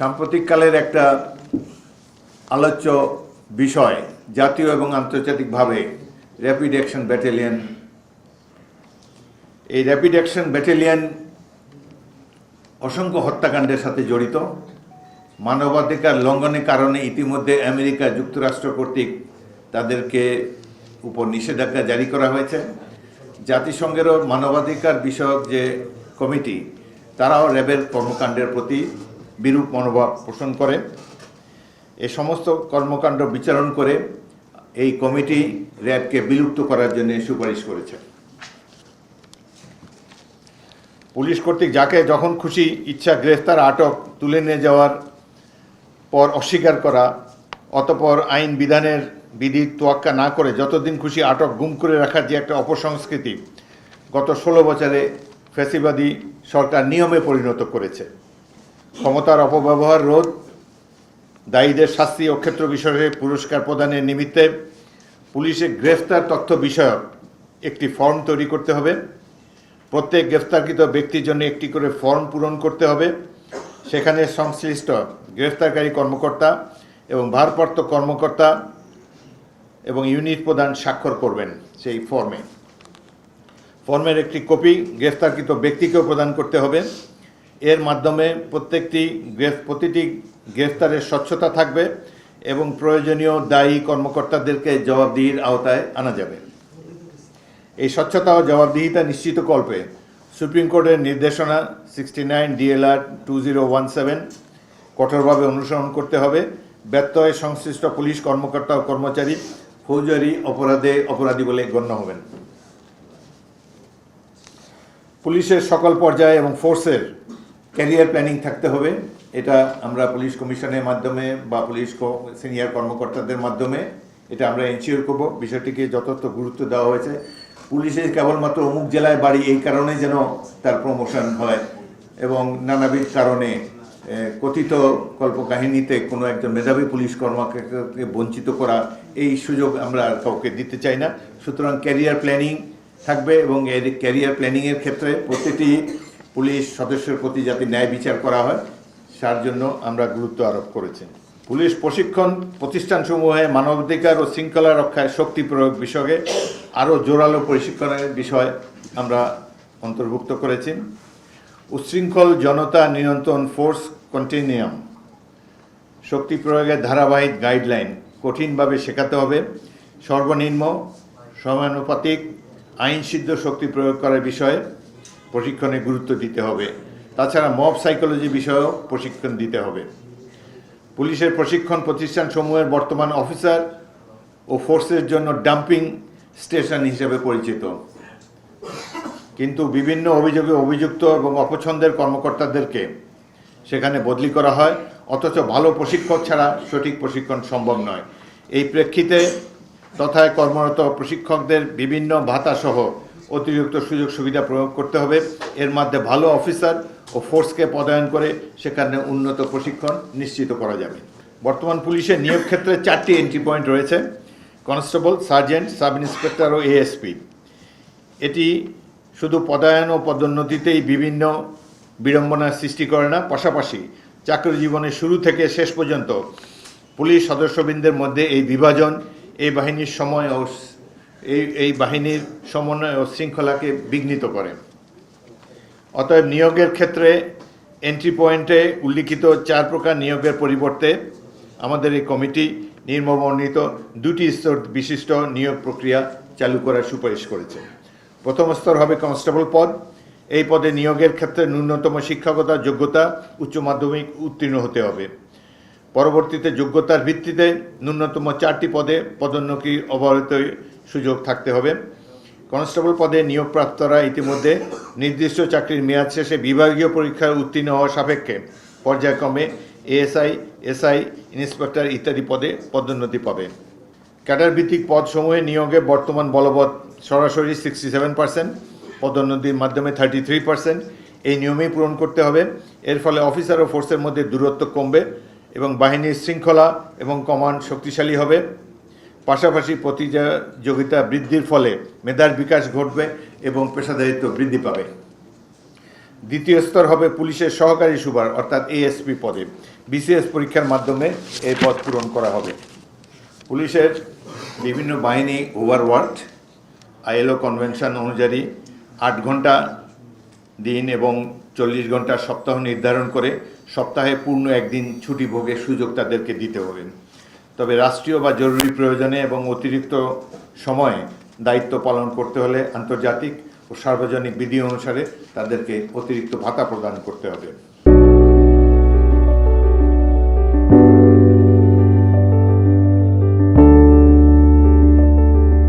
সাম্প্রতিককালের একটা আলোচ্য বিষয়, জাতীয় এবং আন্তর্জাতিকভাবে র্যাপিড অ্যাকশন ব্যাটালিয়ন এই র্যাপিড অ্যাকশন ব্যাটালিয়ন অসংখ্য হত্যাকাণ্ডের সাথে জড়িত। মানবাধিকার লঙ্ঘনের কারণে ইতিমধ্যে আমেরিকা যুক্তরাষ্ট্র কর্তৃক তাদেরকে উপর নিষেধাজ্ঞা জারি করা হয়েছে। জাতিসংঘেরও মানবাধিকার বিষয়ক যে কমিটি, তারাও র্যাবের কর্মকাণ্ডের প্রতি বিরূপ মনোভাব পোষণ করে। এ সমস্ত কর্মকাণ্ড বিচারণ করে এই কমিটি র্যাবকে বিলুপ্ত করার জন্য সুপারিশ করেছে। পুলিশ কর্তৃক যাকে যখন খুশি ইচ্ছা গ্রেফতার, আটক, তুলে নিয়ে যাওয়ার পর অস্বীকার করা, অতপর আইন বিধানের বিধি তোয়াক্কা না করে যতদিন খুশি আটক গুম করে রাখার যে একটা অপসংস্কৃতি গত ষোলো বছরে ফ্যাসিবাদী সরকার নিয়মে পরিণত করেছে। ক্ষমতার অপব্যবহার রোধ, দায়ীদের শাস্তি ও ক্ষেত্র বিষয়ে পুরস্কার প্রদানের নিমিত্তে পুলিশের গ্রেফতার তথ্য বিষয়ক একটি ফর্ম তৈরি করতে হবে। প্রত্যেক গ্রেফতারকৃত ব্যক্তির জন্য একটি করে ফর্ম পূরণ করতে হবে। সেখানে সংশ্লিষ্ট গ্রেফতারকারী কর্মকর্তা এবং ভারপ্রাপ্ত কর্মকর্তা এবং ইউনিট প্রধান স্বাক্ষর করবেন সেই ফর্মে। ফর্মের একটি কপি গ্রেফতারকৃত ব্যক্তিকেও প্রদান করতে হবে। এর মাধ্যমে প্রত্যেকটি গ্রেফ- প্রতিটি গ্রেফতারের স্বচ্ছতা থাকবে এবং প্রয়োজনীয় দায়ী কর্মকর্তাদেরকে জবাবদিহির আওতায় আনা যাবে। এই স্বচ্ছতা ও জবাবদিহিতা নিশ্চিত কল্পে সুপ্রিম কোর্টের নির্দেশনা sixty nine DLR two zero one seven কঠোরভাবে অনুসরণ করতে হবে। ব্যত্যয় সংশ্লিষ্ট পুলিশ কর্মকর্তা ও কর্মচারী ফৌজারি অপরাধে অপরাধী বলে গণ্য হবেন। পুলিশের সকল পর্যায়ে এবং ফোর্সের ক্যারিয়ার প্ল্যানিং থাকতে হবে। এটা আমরা পুলিশ কমিশনের মাধ্যমে বা পুলিশ সিনিয়র কর্মকর্তাদের মাধ্যমে এটা আমরা এনশিওর করব। বিষয়টিকে যথার্থ গুরুত্ব দেওয়া হয়েছে। পুলিশের কেবলমাত্র অমুক জেলায় বাড়ি এই কারণে যেন তার প্রমোশন হয় এবং নানাবিধ কারণে কথিত কল্পকাহিনীতে কোনো একজন মেধাবী পুলিশ কর্মকর্তাকে বঞ্চিত করা এই সুযোগ আমরা আর কাউকে দিতে চাই না। সুতরাং ক্যারিয়ার প্ল্যানিং থাকবে এবং এর ক্যারিয়ার প্ল্যানিংয়ের ক্ষেত্রে প্রতিটি পুলিশ সদস্যের প্রতি যাতে ন্যায় বিচার করা হয়, তার জন্য আমরা গুরুত্ব আরোপ করেছি। পুলিশ প্রশিক্ষণ প্রতিষ্ঠানসমূহে মানবাধিকার ও শৃঙ্খলা রক্ষায় শক্তি প্রয়োগ বিষয়ে আরও জোরালো প্রশিক্ষণের বিষয় আমরা অন্তর্ভুক্ত করেছি। উচ্ছৃঙ্খল জনতা নিয়ন্ত্রণ ফোর্স কন্টিনিয়াম, শক্তি প্রয়োগের ধারাবাহিক গাইডলাইন কঠিনভাবে শেখাতে হবে। সর্বনিম্ন সমানুপাতিক আইনসিদ্ধ শক্তি প্রয়োগ করার বিষয়ে প্রশিক্ষণে গুরুত্ব দিতে হবে। তাছাড়া মব সাইকোলজি বিষয়েও প্রশিক্ষণ দিতে হবে। পুলিশের প্রশিক্ষণ প্রতিষ্ঠানসমূহের বর্তমান অফিসার ও ফোর্সের জন্য ডাম্পিং স্টেশন হিসেবে পরিচিত। কিন্তু বিভিন্ন অভিযোগে অভিযুক্ত এবং অপছন্দের কর্মকর্তাদেরকে সেখানে বদলি করা হয়, অথচ ভালো প্রশিক্ষক ছাড়া সঠিক প্রশিক্ষণ সম্ভব নয়। এই প্রেক্ষিতে তথায় কর্মরত প্রশিক্ষকদের বিভিন্ন ভাতাসহ অতিরিক্ত সুযোগ সুবিধা প্রয়োগ করতে হবে। এর মধ্যে ভালো অফিসার ও ফোর্সকে পদায়ন করে সেখানে উন্নত প্রশিক্ষণ নিশ্চিত করা যাবে। বর্তমান পুলিশের নিয়োগ ক্ষেত্রে চারটি এন্ট্রি পয়েন্ট রয়েছে। কনস্টেবল, সার্জেন্ট, সাব ইন্সপেক্টর ও এএসপি এটি শুধু পদায়ন ও পদোন্নতিতেই বিভিন্ন বিড়ম্বনার সৃষ্টি করে না, পাশাপাশি চাকরি জীবনের শুরু থেকে শেষ পর্যন্ত পুলিশ সদস্যবৃন্দের মধ্যে এই বিভাজন, এই বাহিনীর সময় ও এই এই বাহিনীর সমন্বয় ও শৃঙ্খলাকে বিঘ্নিত করে। অতএব নিয়োগের ক্ষেত্রে এন্ট্রি পয়েন্টে উল্লিখিত চার প্রকার নিয়োগের পরিবর্তে আমাদের এই কমিটি নির্মবর্ণিত দুটি স্তর বিশিষ্ট নিয়োগ প্রক্রিয়া চালু করার সুপারিশ করেছে। প্রথম স্তর হবে কনস্টেবল পদ। এই পদে নিয়োগের ক্ষেত্রে ন্যূনতম শিক্ষাগত যোগ্যতা উচ্চ মাধ্যমিক উত্তীর্ণ হতে হবে। পরবর্তীতে যোগ্যতার ভিত্তিতে ন্যূনতম চারটি পদে পদোন্নতি অবহিত সুযোগ থাকতে হবে। কনস্টেবল পদে নিয়োগপ্রাপ্তরা ইতিমধ্যে নির্দিষ্ট চাকরির মেয়াদ শেষে বিভাগীয় পরীক্ষায় উত্তীর্ণ হওয়া সাপেক্ষে পর্যায়ক্রমে এএসআই, এসআই, ইন্সপেক্টর ইত্যাদি পদে পদোন্নতি পাবে। ক্যাডার ভিত্তিক পদসমূহে নিয়োগে বর্তমান বলবৎ সরাসরি সিক্সটি সেভেন পার্সেন্ট পদোন্নতির মাধ্যমে থার্টি থ্রি পার্সেন্ট এই নিয়মেই পূরণ করতে হবে। এর ফলে অফিসার ও ফোর্সের মধ্যে দূরত্ব কমবে এবং বাহিনীর শৃঙ্খলা এবং কমান্ড শক্তিশালী হবে। পাশাপাশি প্রতিযোগিতা বৃদ্ধির ফলে মেধার বিকাশ ঘটবে এবং পেশাদারিত্ব বৃদ্ধি পাবে। দ্বিতীয় স্তর হবে পুলিশের সহকারী সুপার, অর্থাৎ এএসপি পদে। বিসিএস পরীক্ষার মাধ্যমে এই পদ পূরণ করা হবে। পুলিশের বিভিন্ন বাহিনী ওভারওয়ার্ক আইএলও কনভেনশন অনুযায়ী আট ঘণ্টা দিন এবং চল্লিশ ঘণ্টা সপ্তাহ নির্ধারণ করে সপ্তাহে পূর্ণ একদিন ছুটি ভোগের সুযোগ তাদেরকে দিতে হবে। তবে রাষ্ট্রীয় বা জরুরি প্রয়োজনে এবং অতিরিক্ত সময়ে দায়িত্ব পালন করতে হলে আন্তর্জাতিক ও সার্বজনিক বিধি অনুসারে তাদেরকে অতিরিক্ত ভাতা প্রদান করতে হবে।